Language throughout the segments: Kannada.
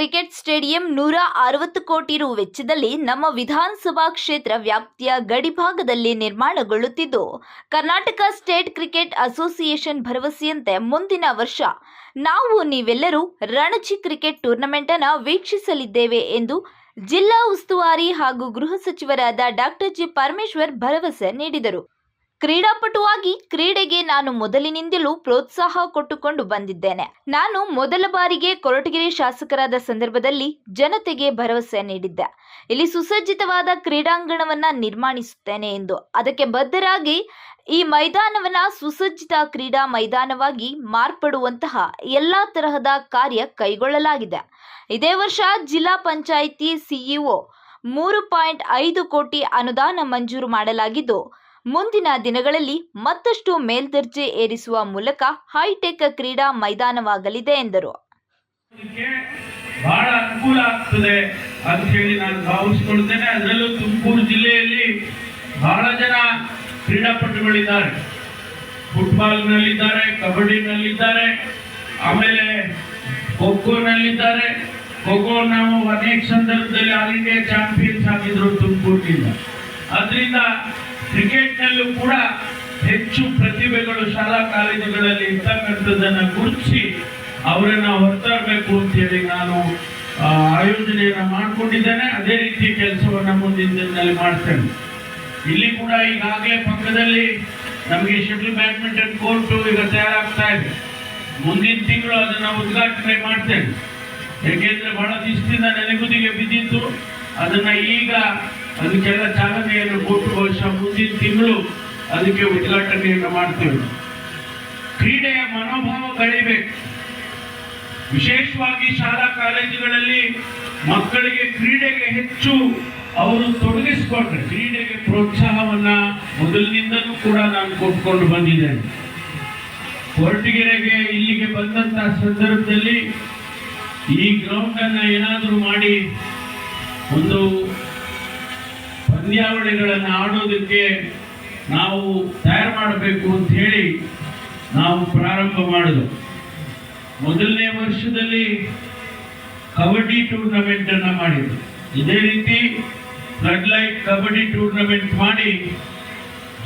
ಕ್ರಿಕೆಟ್ ಸ್ಟೇಡಿಯಂ ನೂರ ಅರವತ್ತು ಕೋಟಿ ರು ವೆಚ್ಚದಲ್ಲಿ ನಮ್ಮ ವಿಧಾನಸಭಾ ಕ್ಷೇತ್ರ ವ್ಯಾಪ್ತಿಯ ಗಡಿಭಾಗದಲ್ಲಿ ನಿರ್ಮಾಣಗೊಳ್ಳುತ್ತಿದ್ದು, ಕರ್ನಾಟಕ ಸ್ಟೇಟ್ ಕ್ರಿಕೆಟ್ ಅಸೋಸಿಯೇಷನ್ ಭರವಸೆಯಂತೆ ಮುಂದಿನ ವರ್ಷ ನಾವು ನೀವೆಲ್ಲರೂ ರಣಜಿ ಕ್ರಿಕೆಟ್ ಟೂರ್ನಮೆಂಟ್ ಅನ್ನು ವೀಕ್ಷಿಸಲಿದ್ದೇವೆ ಎಂದು ಜಿಲ್ಲಾ ಉಸ್ತುವಾರಿ ಹಾಗೂ ಗೃಹ ಸಚಿವರಾದ ಡಾಕ್ಟರ್ ಜಿ ಪರಮೇಶ್ವರ್ ಭರವಸೆ ನೀಡಿದರು. ಕ್ರೀಡಾಪಟುವಾಗಿ ಕ್ರೀಡೆಗೆ ನಾನು ಮೊದಲಿನಿಂದಲೂ ಪ್ರೋತ್ಸಾಹ ಕೊಟ್ಟುಕೊಂಡು ಬಂದಿದ್ದೇನೆ. ನಾನು ಮೊದಲ ಬಾರಿಗೆ ಕೊರಟಗೆರೆ ಶಾಸಕರಾದ ಸಂದರ್ಭದಲ್ಲಿ ಜನತೆಗೆ ಭರವಸೆ ನೀಡಿದ್ದೆ. ಇಲ್ಲಿ ಸುಸಜ್ಜಿತವಾದ ಕ್ರೀಡಾಂಗಣವನ್ನ ನಿರ್ಮಾಣಿಸುತ್ತೇನೆ ಎಂದು. ಅದಕ್ಕೆ ಬದ್ಧರಾಗಿ ಈ ಮೈದಾನವನ್ನ ಸುಸಜ್ಜಿತ ಕ್ರೀಡಾ ಮೈದಾನವಾಗಿ ಮಾರ್ಪಡುವಂತಹ ಎಲ್ಲಾ ತರಹದ ಕಾರ್ಯ ಕೈಗೊಳ್ಳಲಾಗಿದೆ. ಇದೇ ವರ್ಷ ಜಿಲ್ಲಾ ಪಂಚಾಯಿತಿ ಸಿಇಒ ಮೂರು ಪಾಯಿಂಟ್ ಐದು ಕೋಟಿ ಅನುದಾನ ಮಂಜೂರು ಮಾಡಲಾಗಿದ್ದು ಮುಂದಿನ ದಿನಗಳಲ್ಲಿ ಮತ್ತಷ್ಟು ಮೇಲ್ದರ್ಜೆ ಏರಿಸುವ ಮೂಲಕ ಹೈಟೆಕ್ ಕ್ರೀಡಾ ಮೈದಾನವಾಗಲಿದೆ ಎಂದರು. ಬಹಳ ಅನುಕೂಲ ಆಗ್ತದೆ ಅಂತ ಹೇಳಿ ನಾನು ಭಾವಿಸ್ಕೊಳ್ತೇನೆ ಅದರಲ್ಲೂ ತುಮಕೂರು ಜಿಲ್ಲೆಯಲ್ಲಿ ಬಹಳ ಜನ ಕ್ರೀಡಾಪಟುಗಳಿದ್ದಾರೆ. ಫುಟ್ಬಾಲ್ನಲ್ಲಿದ್ದಾರೆ, ಕಬಡ್ಡಿನಲ್ಲಿದ್ದಾರೆ, ಆಮೇಲೆ ಖೋಖೋನಲ್ಲಿದ್ದಾರೆ. ಖೋಖೋ ನಾವು ಅನೇಕ ಸಂದರ್ಭದಲ್ಲಿ ಆಲ್ ಇಂಡಿಯಾ ಚಾಂಪಿಯನ್ಸ್ ಆಗಿದ್ರು ತುಮಕೂರಿನಿಂದ. ಅದರಿಂದ ಕ್ರಿಕೆಟ್ನಲ್ಲೂ ಕೂಡ ಹೆಚ್ಚು ಪ್ರತಿಭೆಗಳು ಶಾಲಾ ಕಾಲೇಜುಗಳಲ್ಲಿ ಇರ್ತಕ್ಕಂಥದ್ದನ್ನ ಗುರುತಿಸಿ ಅವರನ್ನ ಹೊರತರಬೇಕು ಅಂತ ಹೇಳಿ ನಾನು ಆಯೋಜನೆಯನ್ನು ಮಾಡ್ಕೊಂಡಿದ್ದೇನೆ. ಅದೇ ರೀತಿ ಕೆಲಸವನ್ನು ಮುಂದಿನ ದಿನದಲ್ಲಿ ಮಾಡ್ತೇನೆ. ಇಲ್ಲಿ ಕೂಡ ಈಗಾಗಲೇ ಪಕ್ಕದಲ್ಲಿ ನಮಗೆ ಶಟಲ್ ಬ್ಯಾಡ್ಮಿಂಟನ್ ಕೋರ್ಟು ಈಗ ತಯಾರಾಗ್ತಾ ಇದೆ. ಮುಂದಿನ ತಿಂಗಳು ಅದನ್ನ ಉದ್ಘಾಟನೆ ಮಾಡ್ತೇನೆ. ಏಕೆಂದರೆ ಬಹಳ ದಿವಸದಿಂದ ನೆನೆಗುದಿಗೆ ಬಿದ್ದಿತ್ತು. ಅದನ್ನ ಈಗ ಅದಕ್ಕೆಲ್ಲ ಚಾಲನೆಯನ್ನು ಕೊಟ್ಟು ಬಹುಶಃ ಮುಂದಿನ ತಿಂಗಳು ಅದಕ್ಕೆ ಉದ್ಘಾಟನೆಯನ್ನು ಮಾಡ್ತೇವೆ. ಕ್ರೀಡೆಯ ಮನೋಭಾವ ಕಳಿಬೇಕು ವಿಶೇಷವಾಗಿ ಶಾಲಾ ಕಾಲೇಜುಗಳಲ್ಲಿ ಮಕ್ಕಳಿಗೆ ಕ್ರೀಡೆಗೆ ಹೆಚ್ಚು ಅವರು ತೊಡಗಿಸಿಕೊಂಡ್ರೆ ಕ್ರೀಡೆಗೆ ಪ್ರೋತ್ಸಾಹವನ್ನ ಮೊದಲಿನಿಂದಲೂ ಕೂಡ ನಾನು ಕೊಟ್ಕೊಂಡು ಬಂದಿದ್ದೇನೆ. ಕೊರಟಗೆರೆಗೆ ಇಲ್ಲಿಗೆ ಬಂದಂತ ಸಂದರ್ಭದಲ್ಲಿ ಈ ಗ್ರೌಂಡ್ ಅನ್ನ ಏನಾದರೂ ಮಾಡಿ ಒಂದು ಪಂದ್ಯಾವಳಿಗಳನ್ನು ಆಡೋದಕ್ಕೆ ನಾವು ತಯಾರು ಮಾಡಬೇಕು ಅಂತ ಹೇಳಿ ನಾವು ಪ್ರಾರಂಭ ಮಾಡಿದ್ವು. ಮೊದಲನೇ ವರ್ಷದಲ್ಲಿ ಕಬಡ್ಡಿ ಟೂರ್ನಮೆಂಟ್ ಅನ್ನು ಮಾಡಿದ್ರು ಇದೇ ರೀತಿ ಫ್ಲಡ್ ಲೈಟ್ ಕಬಡ್ಡಿ ಟೂರ್ನಮೆಂಟ್ ಮಾಡಿ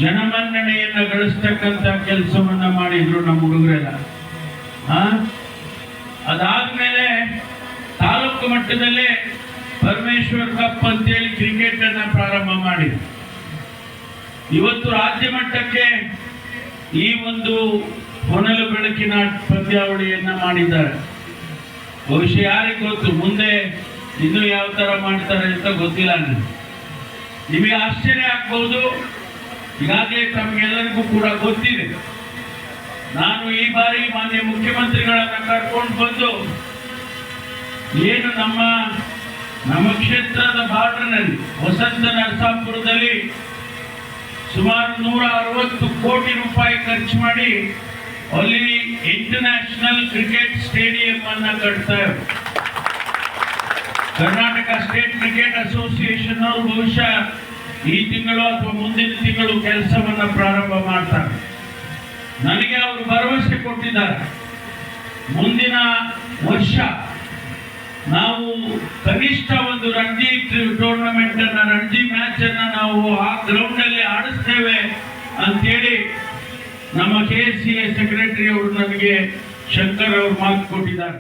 ಜನಮನ್ನಣೆಯನ್ನು ಗಳಿಸ್ತಕ್ಕಂಥ ಕೆಲಸವನ್ನು ಮಾಡಿದ್ರು ನಮ್ಮ ಹುಡುಗರೆಲ್ಲ? ಅದಾದ್ಮೇಲೆ ತಾಲೂಕು ಮಟ್ಟದಲ್ಲೇ ಪರಮೇಶ್ವರ್ ಕಪ್ ಅಂತೇಳಿ ಕ್ರಿಕೆಟ್ ಅನ್ನ ಪ್ರಾರಂಭ ಮಾಡಿದೆ ಇವತ್ತು ರಾಜ್ಯ ಮಟ್ಟಕ್ಕೆ ಈ ಒಂದು ಹೊನಲು ಬೆಳಕಿನ ಪಂದ್ಯಾವಳಿಯನ್ನ ಮಾಡಿದ್ದಾರೆ. ಬಹುಶಃ ಯಾರಿಗೆ ಗೊತ್ತು? ಮುಂದೆ ಇನ್ನು ಯಾವ ತರ ಮಾಡ್ತಾರೆ ಅಂತ ಗೊತ್ತಿಲ್ಲ ನನಗೆ. ನಿಮಗೆ ಆಶ್ಚರ್ಯ ಆಗ್ಬಹುದು ಈಗಾಗಲೇ ತಮಗೆಲ್ಲರಿಗೂ ಕೂಡ ಗೊತ್ತಿದೆ. ನಾನು ಈ ಬಾರಿ ಮಾನ್ಯ ಮುಖ್ಯಮಂತ್ರಿಗಳನ್ನ ಕರ್ಕೊಂಡು ಬಂದು ಏನು ನಮ್ಮ ನಮ್ಮ ಕ್ಷೇತ್ರದ ಬಾರ್ಡರ್ನಲ್ಲಿ ವಸಂತ ನರಸಾಪುರದಲ್ಲಿ ಸುಮಾರು ನೂರ ಅರವತ್ತು ಕೋಟಿ ರೂಪಾಯಿ ಖರ್ಚು ಮಾಡಿ ಅಲ್ಲಿ ಇಂಟರ್ನ್ಯಾಷನಲ್ ಕ್ರಿಕೆಟ್ ಸ್ಟೇಡಿಯಂ ಅನ್ನ ಕಟ್ತಾ ಕರ್ನಾಟಕ ಸ್ಟೇಟ್ ಕ್ರಿಕೆಟ್ ಅಸೋಸಿಯೇಷನ್ ಅವರು ಬಹುಶಃ ಈ ತಿಂಗಳು ಅಥವಾ ಮುಂದಿನ ತಿಂಗಳು ಕೆಲಸವನ್ನ ಪ್ರಾರಂಭ ಮಾಡ್ತಾರೆ. ನನಗೆ ಅವರು ಭರವಸೆ ಕೊಟ್ಟಿದ್ದಾರೆ. ಮುಂದಿನ ವರ್ಷ ನಾವು ಕನಿಷ್ಠ ಒಂದು ರಣಜಿ ಟೂರ್ನಮೆಂಟ್ ಅನ್ನ, ರಣಜಿ ಮ್ಯಾಚ್ ಅನ್ನ ನಾವು ಆ ಗ್ರೌಂಡ್ ಅಲ್ಲಿ ಆಡಿಸ್ತೇವೆ ಅಂತೇಳಿ ನಮ್ಮ K S C A secretary ಅವರು ನನಗೆ ಶಂಕರ್ ಅವರು ಮಾತು ಕೊಟ್ಟಿದ್ದಾರೆ.